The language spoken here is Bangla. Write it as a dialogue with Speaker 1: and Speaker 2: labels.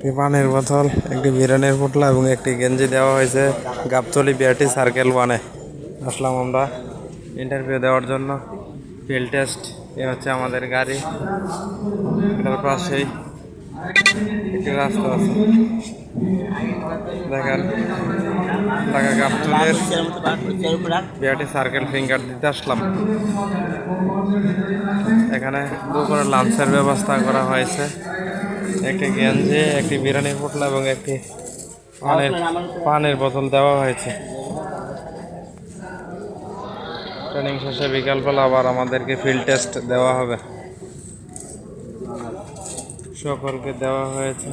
Speaker 1: একটি পানির বোতল, একটি বিরিয়ানির পোটলা এবং একটি গেঞ্জি দেওয়া হয়েছে গাবতলি বিআরটি সার্কেল ওয়ানে। আসলাম আমরা ইন্টারভিউ দেওয়ার জন্য। ফিল্ড টেস্ট এ হচ্ছে আমাদের গাড়ি। এটার পাশেই একটি রাস্তা আছে। দেখেন বিআরটি সার্কেল ফিঙ্গার দিতে আসলাম। এখানে দুপুরে লাঞ্চের ব্যবস্থা করা হয়েছে। একটি গেঞ্জি, একটি বিরিয়ানির পোটলা এবং একটি পানির পানির বোতল দেওয়া হয়েছে। ট্রেনিং শেষে বিকালবেলা আবার আমাদেরকে ফিল্ড টেস্ট দেওয়া হবে। সকলকে দেওয়া হয়েছে।